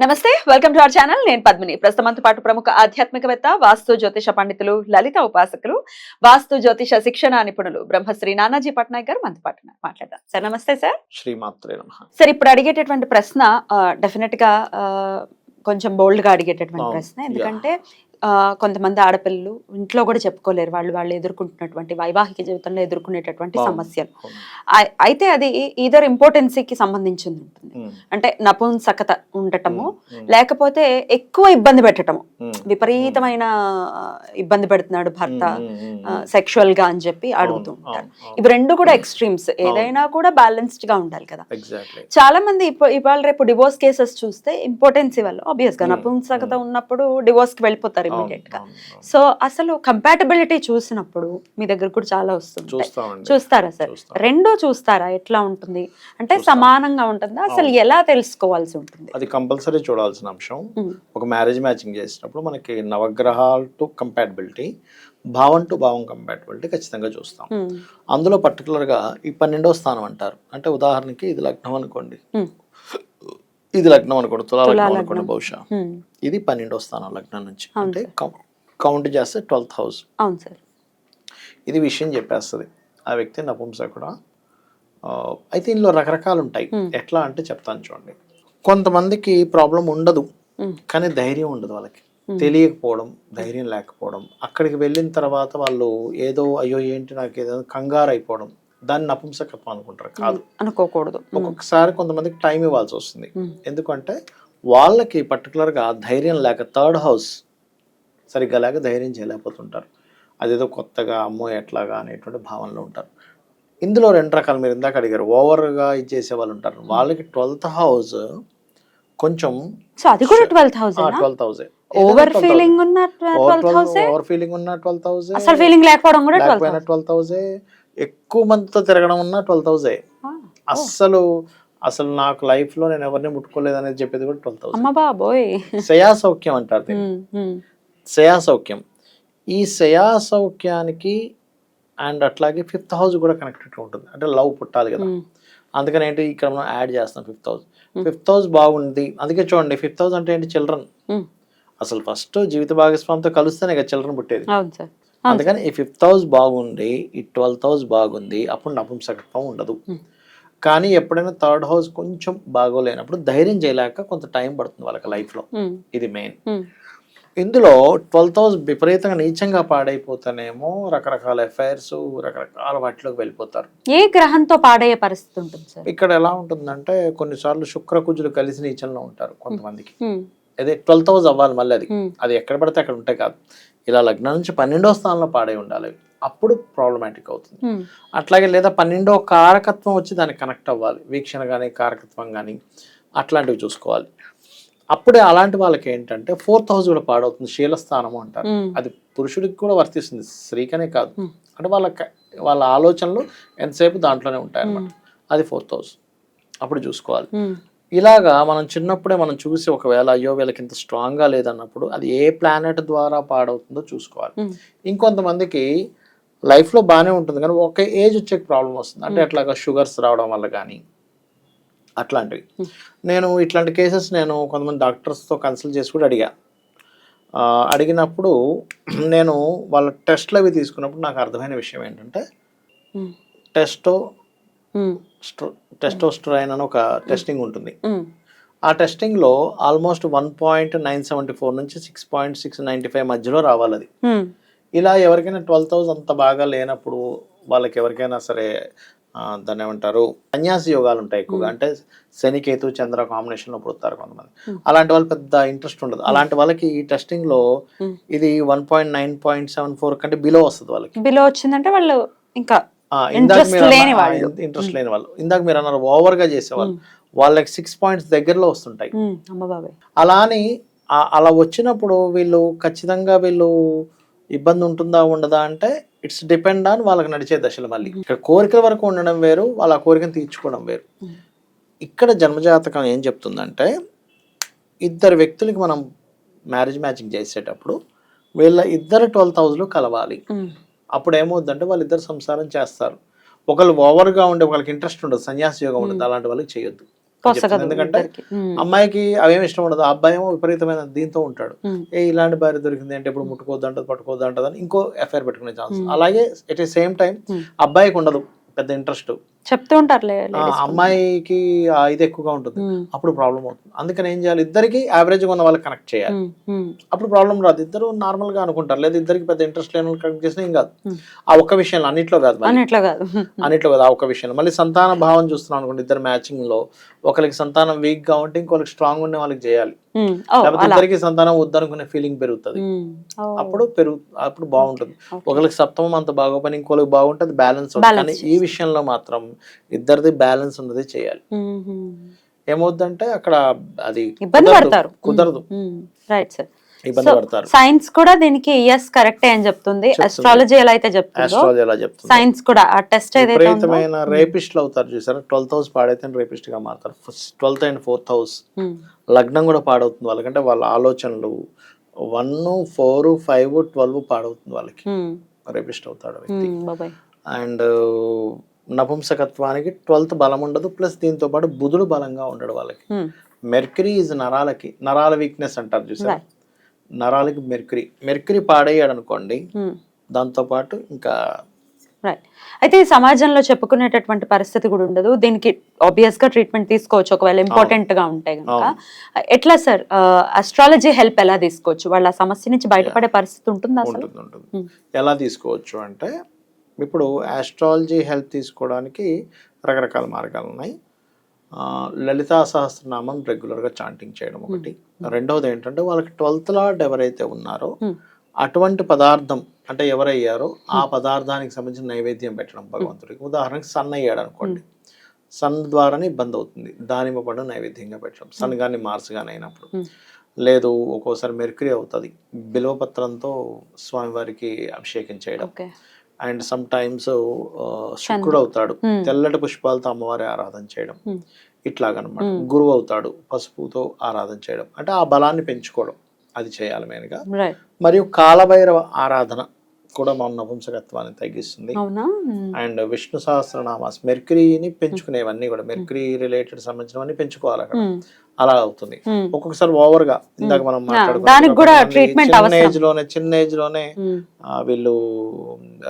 నమస్తే welcome to our channel. నేను పద్మిని. ప్రస్తుతంతో పాటు ప్రముఖ ఆధ్యాత్మికవేత్త వాస్తు జ్యోతిష పండితులు లలిత ఉపాసకులు వాస్తు జ్యోతిష శిక్షణ నిపుణులు బ్రహ్మశ్రీ నానాజీ పట్నాయక్ గారు మనతో పాటు. మాట్లాడదాం. సార్ నమస్తే సార్. శ్రీమాత్రే నమ. సార్ ఇప్పుడు అడిగేటటువంటి ప్రశ్న డెఫినెట్గా కొంచెం బోల్డ్గా అడిగేటటువంటి. ప్రశ్న. ఎందుకంటే కొంతమంది ఆడపిల్లలు ఇంట్లో కూడా చెప్పుకోలేరు. వాళ్ళు వాళ్ళు ఎదుర్కొంటున్నటువంటి వైవాహిక జీవితంలో ఎదుర్కొనేటటువంటి. సమస్యలు. అయితే అది ఈధర్ ఇంపార్టెన్సీకి సంబంధించింది ఉంటుంది. అంటే నపుంసకత ఉండటము లేకపోతే ఎక్కువ ఇబ్బంది పెట్టటము. విపరీతమైన ఇబ్బంది పెడుతున్నాడు భర్త సెక్షువల్గా అని చెప్పి అడుగుతూ ఉంటారు. ఇవి రెండు కూడా ఎక్స్ట్రీమ్స్ ఏదైనా కూడా బ్యాలెన్స్డ్గా ఉండాలి కదా. చాలా మంది ఇవాళ రేపు డివోర్స్ కేసెస్ చూస్తే ఇంపార్టెన్స్ ఇవ్వాలి. ఆబ్వియస్గా. నపుంసకత ఉన్నప్పుడు డివోర్స్కి వెళ్ళిపోతారు ఇమీడియట్గా. సో అసలు కంపాటబిలిటీ చూసినప్పుడు మీ దగ్గర కూడా చాలా వస్తుంది చూస్తారా సార్. రెండో చూస్తారా? ఎట్లా ఉంటుంది? అంటే. సమానంగా ఉంటుందా? అసలు ఎలా తెలుసుకోవాల్సి ఉంటుంది? అది కంపల్సరీ చూడాల్సిన అంశం. ఒక మ్యారేజ్ మ్యాచింగ్ చేసినప్పుడు మనకి నవగ్రహాలు టు కంపాటబిలిటీ భావం టు భావం కంపాటబిలిటీ ఖచ్చితంగా చూస్తాం. అందులో పర్టికులర్గా ఈ పన్నెండో స్థానం అంటారు. అంటే ఉదాహరణకి ఇది లగ్నం అనుకోండి. ఇది లగ్నం అనుకోండి తులా లగ్నం. అనుకోండి బహుశా. ఇది పన్నెండో స్థానం లగ్నం నుంచి. అంటే కౌంట్ చేస్తే ట్వెల్త్ హౌస్ అవును సార్. ఇది విషయం చెప్పేస్తుంది. ఆ వ్యక్తి నపుంసకుడా ఆ, అయితే ఇందులో రకరకాలు ఉంటాయి. ఎట్లా అంటే చెప్తాను చూడండి. కొంతమందికి ప్రాబ్లం ఉండదు. కానీ ధైర్యం ఉండదు వాళ్ళకి. తెలియకపోవడం ధైర్యం లేకపోవడం. అక్కడికి వెళ్ళిన తర్వాత వాళ్ళు ఏదో అయ్యో ఏంటి నాకు ఏదో కంగారు అయిపోవడం దాన్ని నపుంసకత్వం అనుకుంటారు. కాదు. అనుకోకూడదు. ఒక్కొక్కసారి కొంతమందికి టైం ఇవ్వాల్సి వస్తుంది. ఎందుకంటే వాళ్ళకి పర్టికులర్గా ధైర్యం లేక థర్డ్ హౌస్ సరిగ్గా లేక ధైర్యం చేయలేకపోతుంటారు. అదేదో కొత్తగా అమ్మో ఎట్లాగా అనేటువంటి భావనలో ఉంటారు. ఇందులో రెండు రకాలు మీరు ఇందాక అడిగారు. ఓవర్గా ఇచ్చేసే వాళ్ళు ఉంటారు. వాళ్ళకి ట్వెల్త్ హౌస్ కొంచెం సో అది కూడా twelve thousand twelfth house over feeling ఉన్న ట్వెల్వ్ థౌసండ్ ఓవర్ ఫీలింగ్ ఉన్న ట్వెల్త్ హౌస్ అసలు ఫీలింగ్ లేకపోవడం కూడా ట్వెల్త్ హౌస్. ఎక్కువ మందితో తిరగడం ఉన్న ట్వెల్త్ హౌసే అస్సలు అసలు నాకు లైఫ్లో నేను ఎవరిని ముట్టుకోలేదు అనేది చెప్పేది కూడా అమ్మ బాబోయ్. శయా సౌఖ్యం అంటారు దీన్ని. శయా సౌఖ్యం. ఈ శయా సౌఖ్యానికి అండ్ అట్లాగే ఫిఫ్త్ హౌస్ కూడా కనెక్టెడ్ ఉంటుంది. అంటే లవ్ పుట్టాలి కదా. అందుకని ఏంటి ఇక్కడ మనం యాడ్ చేస్తాం ఫిఫ్త్ హౌస్. ఫిఫ్త్ హౌస్ బాగుంది. అందుకే చూడండి ఫిఫ్త్ హౌస్ అంటే ఏంటి? చిల్డ్రన్. అసలు ఫస్ట్ జీవిత భాగస్వామితో కలిస్తేనే కదా చిల్డ్రన్ పుట్టేది. అవును సార్. అందుకని ఈ ఫిఫ్త్ హౌస్ బాగుంది ఈ ట్వెల్త్ హౌస్ బాగుంది అప్పుడు నపుంసకత్వం ఉండదు. కానీ ఎప్పుడైనా థర్డ్ హౌస్ కొంచెం బాగోలేనప్పుడు ధైర్యం చేయలేక కొంత టైం పడుతుంది వాళ్ళకి లైఫ్లో. ఇది మెయిన్. ఇందులో ట్వెల్త్ హౌస్ విపరీతంగా నీచంగా పాడైపోతేనేమో రకరకాల ఎఫైర్స్ రకరకాల వాటిలోకి వెళ్ళిపోతారు ఏ గ్రహంతో పాడయ్యే పరిస్థితి ఉంటుంది సార్ ఇక్కడ ఎలా ఉంటుందంటే కొన్నిసార్లు శుక్రకుజులు కలిసి నీచంలో ఉంటారు కొంతమందికి. అదే ట్వెల్త్ హౌస్ అవ్వాలి మళ్ళీ అది. Hmm. అది ఎక్కడ పడితే అక్కడ ఉంటే కాదు. ఇలా లగ్నం నుంచి పన్నెండో స్థానంలో పాడై ఉండాలి. అప్పుడు ప్రాబ్లమాటిక్ అవుతుంది. Hmm. అట్లాగే లేదా పన్నెండో కారకత్వం వచ్చి దానికి కనెక్ట్ అవ్వాలి. వీక్షణ కానీ కారకత్వం కానీ అట్లాంటివి చూసుకోవాలి. అప్పుడే అలాంటి వాళ్ళకి ఏంటంటే ఫోర్త్ హౌస్ కూడా పాడవుతుంది. శీలస్థానము అంటారు. Hmm. అది పురుషుడికి కూడా వర్తిస్తుంది. స్త్రీకనే కాదు. అంటే వాళ్ళ వాళ్ళ ఆలోచనలు ఎంతసేపు దాంట్లోనే ఉంటాయి అన్నమాట అది ఫోర్త్ హౌస్ అప్పుడు చూసుకోవాలి. ఇలాగా మనం చిన్నప్పుడే మనం చూసి ఒకవేళ అయ్యో వీళ్ళకి ఇంత స్ట్రాంగ్గా లేదన్నప్పుడు అది ఏ ప్లానెట్ ద్వారా పాడవుతుందో చూసుకోవాలి. ఇంకొంతమందికి లైఫ్లో బాగానే ఉంటుంది కానీ ఒక ఏజ్ వచ్చే ప్రాబ్లం వస్తుంది అంటే అట్లాగా షుగర్స్ రావడం వల్ల కానీ అట్లాంటివి. నేను ఇట్లాంటి కేసెస్ నేను కొంతమంది డాక్టర్స్తో కన్సల్ట్ చేసి కూడా అడిగా అడిగినప్పుడు నేను వాళ్ళ టెస్ట్లు అవి తీసుకున్నప్పుడు నాకు అర్థమైన విషయం ఏంటంటే. టెస్టో. టెస్టోస్టరైన్ అని ఒక టెస్టింగ్ ఉంటుంది. ఆ టెస్టింగ్లో almost one point nine seventy four నుంచి six point six ninety five మధ్యలో రావాలి అది. ఇలా ఎవరికైనా ట్వెల్వ్ థౌసండ్ అంత బాగా లేనప్పుడు వాళ్ళకి ఎవరికైనా సరే దాన్ని ఏమంటారు సన్యాసి యోగాలు ఉంటాయి ఎక్కువగా అంటే శనికేతు చంద్ర కాంబినేషన్లో పుడతారు కొంతమంది. అలాంటి వాళ్ళు పెద్ద ఇంట్రెస్ట్ ఉండదు అలాంటి వాళ్ళకి ఈ టెస్టింగ్లో. ఇది one point nine point seven four కంటే బిలో వస్తుంది వాళ్ళకి బిలో వచ్చిందంటే వాళ్ళు ఇంకా మీరు లేని వాళ్ళు. ఇంట్రెస్ట్ లేని వాళ్ళు. ఇందాక మీరు అన్నారు ఓవర్గా చేసేవాళ్ళు. వాళ్ళకి సిక్స్ పాయింట్స్ దగ్గరలో వస్తుంటాయి. అలా అని అలా వచ్చినప్పుడు వీళ్ళు ఖచ్చితంగా వీళ్ళు ఇబ్బంది ఉంటుందా ఉండదా అంటే ఇట్స్ డిపెండ్ ఆన్ వాళ్ళకి నడిచే దశలు మళ్ళీ. ఇక్కడ కోరికల వరకు ఉండడం వేరు వాళ్ళ కోరికను తీర్చుకోవడం వేరు. ఇక్కడ జన్మజాతకం ఏం చెప్తుందంటే ఇద్దరు వ్యక్తులకి మనం మ్యారేజ్ మ్యాచింగ్ చేసేటప్పుడు వీళ్ళ ఇద్దరు ట్వెల్త్ హౌస్లో కలవాలి. అప్పుడు ఏమవుద్దంటే వాళ్ళిద్దరు సంసారం చేస్తారు. ఒకళ్ళు ఓవర్గా ఉండే వాళ్ళకి ఇంట్రెస్ట్ ఉండదు సన్యాస యోగం ఉండదు అలాంటి వాళ్ళకి చేయొద్దు. ఎందుకంటే అమ్మాయికి అవేం ఇష్టం ఉండదు. ఆ అబ్బాయి ఏమో విపరీతమైన దీంతో ఉంటాడు. ఏ ఇలాంటి భార్య దొరికింది అంటే ఇప్పుడు ముట్టుకోవద్దు అంటది పట్టుకోవద్దు అంటది అని ఇంకో ఎఫ్ఐఆర్ పెట్టుకునే ఛాన్స్. అలాగే ఎట్ ఏ సేమ్ టైం. అబ్బాయికి ఉండదు పెద్ద ఇంట్రెస్ట్. చెప్తూ కూడా. అమ్మాయికి ఇది ఎక్కువగా ఉంటుంది. అప్పుడు ప్రాబ్లం అవుతుంది. అందుకని ఏం చేయాలి? ఇద్దరికి యావరేజ్ ఉన్న వాళ్ళకి కనెక్ట్ చేయాలి. అప్పుడు ప్రాబ్లం రాదు. ఇద్దరు నార్మల్గా అనుకుంటారు. లేదా ఇద్దరికి పెద్ద ఇంట్రెస్ట్ లేని వాళ్ళు కనెక్ట్ చేసినా ఏం కాదు. ఆ ఒక్క విషయంలో అన్నిట్లో కాదు. అన్నట్లు కాదు. అన్నిట్లో కాదు. ఆ ఒక్క విషయంలో. మళ్ళీ సంతాన భావం చూస్తున్నాం అనుకోండి ఇద్దరు మ్యాచింగ్లో. ఒకరికి సంతానం వీక్గా ఉంటే ఇంకొకరికి స్ట్రాంగ్ ఉండే వాళ్ళకి చేయాలి. లేకపోతే ఇద్దరికి సంతానం వద్దనుకునే ఫీలింగ్ పెరుగుతుంది. అప్పుడు పెరుగు అప్పుడు బాగుంటుంది. ఒకరికి సప్తమం అంత బాగోపని ఇంకోరికి బాగుంటుంది బ్యాలెన్స్ కానీ ఈ విషయంలో మాత్రం ఇద్దరిది బ్యాలెన్స్ ఉన్నది చేయాలి. ఏమవుద్దంటే అక్కడ అది ఇబ్బంది కుదరదు. పడతారు. కుదరదు. రైట్ సార్ సైన్స్ కూడా దీనికి ఎస్ కరెక్టే అని చెప్తుంది. అస్ట్రాలజీ ఎలా అయితే చెప్తుందో సైన్స్ కూడా ఆ టెస్ట్ విపరీతమైన రేపిస్ట్లు అవుతారు చూసారా? ట్వెల్త్ హౌస్ పాడైతే రేపిస్ట్గా మారుతారు. ట్వెల్త్ అండ్ ఫోర్త్ హౌస్ లగ్నం కూడా పాడవుతుంది వాళ్ళకంటే వాళ్ళ ఆలోచనలు వన్ ఫోర్ ఫైవ్ ట్వెల్వ్ పాడవుతుంది వాళ్ళకి. రేపిస్ట్ అవుతాడు వ్యక్తి. అండ్ నపుంసకత్వానికి ట్వెల్త్ బలం ఉండదు ప్లస్ దీంతో పాటు బుధుడు బలంగా ఉండడు వాళ్ళకి. మెర్కరీ ఇస్ నరాలకి నరాల వీక్నెస్ అంటారు చూసారా. నరాలకి మెర్కరీ. మెర్కరీ పాడయ్యాడు అనుకోండి ఉమ్, దాంతో పాటు ఇంకా రైట్ అయితే ఈ సమాజంలో చెప్పుకునేటటువంటి పరిస్థితి కూడా ఉండదు. దీనికి ఆబ్వియస్గా ట్రీట్మెంట్ తీసుకోవచ్చు ఒకవేళ ఇంపార్టెంట్గా ఉంటే కనుక ఎట్లా సార్? అస్ట్రాలజీ హెల్ప్ ఎలా తీసుకోవచ్చు? వాళ్ళ సమస్య నుంచి బయటపడే పరిస్థితి ఉంటుందా. ఎలా తీసుకోవచ్చు అంటే ఇప్పుడు ఆస్ట్రాలజీ హెల్ప్ తీసుకోవడానికి రకరకాల మార్గాలు ఉన్నాయి. లలితా సహస్రనామం రెగ్యులర్గా చాంటింగ్ చేయడం ఒకటి. రెండవది ఏంటంటే వాళ్ళకి ట్వెల్త్ లార్డ్ ఎవరైతే ఉన్నారో Hmm. అటువంటి పదార్థం అంటే ఎవరయ్యారో ఆ పదార్థానికి సంబంధించిన నైవేద్యం పెట్టడం భగవంతుడికి. ఉదాహరణకి సన్ అయ్యాడు అనుకోండి. సన్ ద్వారానే ఇబ్బంది అవుతుంది. దానిమ్మ పండు నైవేద్యంగా పెట్టడం. సన్ కానీ మార్స్ కానీ అయినప్పుడు. Hmm. లేదు ఒక్కోసారి మెర్క్యూరీ అవుతుంది. బిల్వపత్రంతో స్వామివారికి అభిషేకం చేయడం. అండ్ సమ్ టైమ్స్ శుక్రుడు అవుతాడు. తెల్లటి పుష్పాలతో అమ్మవారి ఆరాధన చేయడం. ఇట్లాగనమాట. గురువు అవుతాడు పసుపుతో ఆరాధన చేయడం. అంటే ఆ బలాన్ని పెంచుకోవడం. అది చేయాలి మెయిన్గా. మరియు కాలభైరవ ఆరాధన కూడా మన నపుంసకత్వాన్ని తగ్గిస్తుంది. అండ్ విష్ణు సహస్రనామాస్ మెర్క్యూరీని పెంచుకునేవన్నీ కూడా మెర్క్యూరీ రిలేటెడ్ సంబంధించినవన్నీ పెంచుకోవాలి అక్కడ. అలా అవుతుంది. ఒక్కొక్కసారి ఓవర్గా ఇందాక మనం అవసరం. ఏజ్లోనే చిన్న ఏజ్లోనే వీళ్ళు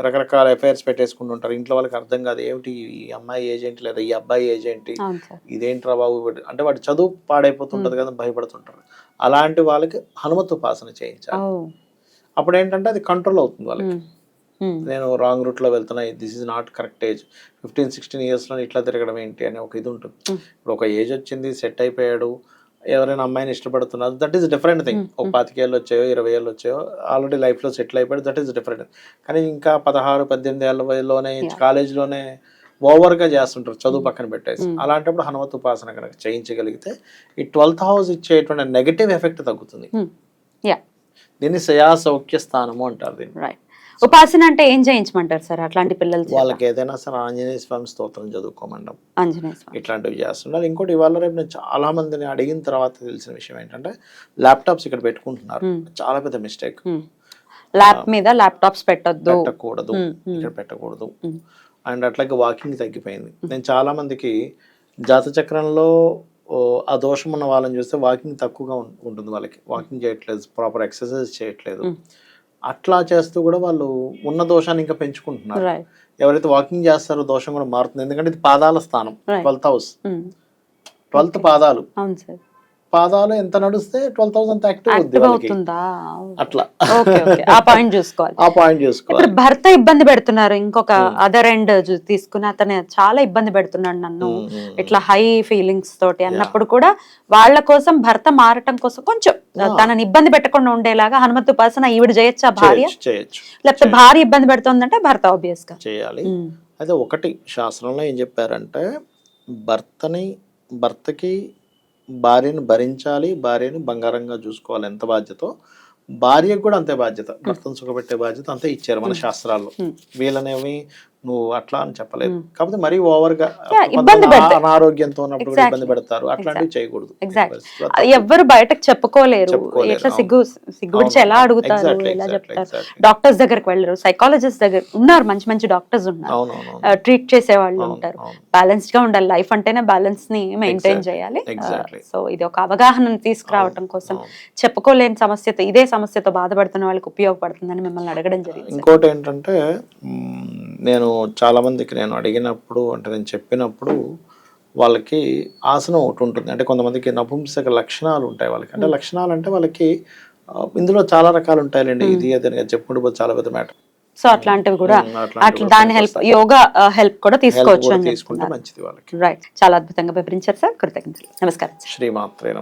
రకరకాల ఎఫైర్స్ పెట్టేసుకుంటుంటారు ఇంట్లో వాళ్ళకి అర్థం కాదు ఏమిటి ఈ అమ్మాయి ఏజ్ ఏంటి లేదా ఈ అబ్బాయి ఏజ్ ఏంటి అవును సార్. ఇదేంట్రా బాబు అంటే వాడి చదువు పాడైపోతుంటది కదా భయపడుతుంటారు. అలాంటి వాళ్ళకి హనుమత్ ఉపాసన చేయించాలి. అప్పుడు ఏంటంటే అది కంట్రోల్ అవుతుంది వాళ్ళకి. నేను రాంగ్ రూట్లో వెళ్తున్నా this is not correct age fifteen sixteen ఇయర్స్లో ఇట్లా తిరగడం ఏంటి అనే ఒక ఇది ఉంటుంది. ఇప్పుడు ఒక ఏజ్ వచ్చింది సెట్ అయిపోయాడు ఎవరైనా అమ్మాయిని ఇష్టపడుతున్నారు దట్ ఈస్ డిఫరెంట్ థింగ్ ఒక పాతికేళ్ళు వచ్చాయో ఇరవై ఏళ్ళు వచ్చాయో ఆల్రెడీ లైఫ్లో సెటిల్ అయిపోయాడు దట్ ఈస్ డిఫరెంట్ కానీ ఇంకా పదహారు పద్దెనిమిది ఏళ్ళ. కాలేజీలోనే ఓవర్గా చేస్తుంటారు చదువు పక్కన పెట్టేసి. అలాంటప్పుడు హనుమత్ ఉపాసన కనుక చేయించగలిగితే ఈ ట్వెల్త్ హౌస్ ఇచ్చేటువంటి నెగటివ్ ఎఫెక్ట్ తగ్గుతుంది. యా దీన్ని శయా సౌఖ్య స్థానము అంటారు దీన్ని. రైట్ ఉపాసన అంటే ఏం చేయించమంటారు సార్ అట్లాంటి పిల్లలు? వాళ్ళకి ఏదైనా సరే ఆంజనేయ స్వామి స్తోత్రం చదువుకోమండం ఆంజనేయ స్వామి. ఇట్లాంటివి చేస్తున్నారు ఇంకోటి ఇవాళ రేపు నేను చాలా మందిని అడిగిన తర్వాత తెలిసిన విషయం ఏంటంటే ల్యాప్టాప్స్ ఇక్కడ పెట్టుకుంటున్నారు. Hmm. చాలా పెద్ద మిస్టేక్. ల్యాప్ మీద ల్యాప్టాప్స్ పెట్టొద్దు. పెట్టకూడదు. Hmm, hmm. ఇక్కడ పెట్టకూడదు. Hmm. అండ్ అట్లాగే వాకింగ్ తగ్గిపోయింది. నేను చాలా మందికి జాత చక్రంలో ఓ, ఆ దోషం ఉన్న వాళ్ళని చూస్తే వాకింగ్ తక్కువగా ఉంటుంది వాళ్ళకి. వాకింగ్ చేయట్లేదు ప్రాపర్ ఎక్సర్సైజ్ చేయట్లేదు. అట్లా చేస్తూ కూడా వాళ్ళు ఉన్న దోషాన్ని ఇంకా పెంచుకుంటున్నారు. ఎవరైతే వాకింగ్ చేస్తారో దోషం కూడా మారుతుంది. ఎందుకంటే ఇది పాదాల స్థానం. Twelfth house. ట్వెల్త్ పాదాలు. అవును సార్. పాదాలు ఎంత నడిస్తే ట్వెల్వ్ థౌసండ్ యాక్టివ్ అవుతుందా? అట్లా. ఆ పాయింట్ చూసుకోవాలి. ఆ పాయింట్ చూసుకోవాలి. ఇప్పుడు భర్త ఇబ్బంది పెడుతున్నారు. ఇంకొక అదర్ ఎండ్ తీసుకుని అతను చాలా ఇబ్బంది పెడుతున్నాడు నన్ను. ఉమ్, ఉమ్, ఇట్లా హై ఫీలింగ్స్ తోటి అన్నప్పుడు కూడా వాళ్ళ కోసం భర్త మారటం కోసం కొంచెం తనని ఇబ్బంది పెట్టకుండా ఉండేలాగా హనుమత్ ఉపాసన ఈవిడ చేయొచ్చా భార్య? లేకపోతే భార్య ఇబ్బంది పెడుతుందంటే భర్త ఆబ్వియస్గా చేయాలి అయితే ఒకటి శాస్త్రంలో ఏం చెప్పారంటే భర్తని భర్తకి భార్యను భరించాలి భార్యని బంగారంగా చూసుకోవాలి ఎంత బాధ్యతో? భార్యకు కూడా అంతే బాధ్యత. భర్తను సుఖపెట్టే బాధ్యత అంతే ఇచ్చారు మన శాస్త్రాల్లో. వీళ్ళనేమి నువ్వు అట్లా అని చెప్పలేదు Mm. కాకపోతే మరీ ఓవర్గా ఇబ్బంది. అనారోగ్యంతో ఉన్నప్పుడు. ఇబ్బంది పెడతారు అట్లాంటివి చేయకూడదు. ఎవ్వరు బయటకు చెప్పుకోలేరు ఎట్లా. సిగ్గు సిగ్గుడిచి అవును, ఎలా. అడుగుతారు ఎలా చెప్తారు. డాక్టర్స్ దగ్గరికి వెళ్ళరు సైకాలజిస్ట్ దగ్గర ఉన్నారు మంచి మంచి డాక్టర్స్ ఉన్నారు ట్రీట్ చేసే వాళ్ళు ఉంటారు. బ్యాలెన్స్డ్గా ఉండాలి లైఫ్ అంటేనే బ్యాలెన్స్ని మెయింటైన్ చేయాలి. సో ఇది ఒక అవగాహనను తీసుకురావటం కోసం. చెప్పుకోలేని సమస్యతో ఇదే సమస్యతో బాధపడుతున్న వాళ్ళకి ఉపయోగపడుతుందని మిమ్మల్ని అడగడం జరిగింది ఇంకోటి ఏంటంటే నేను చాలా మందికి నేను అడిగినప్పుడు అంటే నేను చెప్పినప్పుడు వాళ్ళకి ఆసనం ఒకటి ఉంటుంది. అంటే కొంతమందికి నపుంసక లక్షణాలు ఉంటాయి వాళ్ళకి. అంటే లక్షణాలు అంటే వాళ్ళకి ఇందులో చాలా రకాలు ఉంటాయండి ఇది అది చెప్పుకుంటూ పోతే చాలా పెద్ద మ్యాటర్. సో అట్లాంటివి కూడా అట్లా దాని హెల్ప్. యోగా హెల్ప్ కూడా తీసుకోవచ్చు అని తీసుకుంటే చెప్తున్నారు. మంచిది వాళ్ళకి. రైట్ చాలా అద్భుతంగా వివరించారు సార్ కృతజ్ఞతలు. నమస్కారం శ్రీమాత్రే.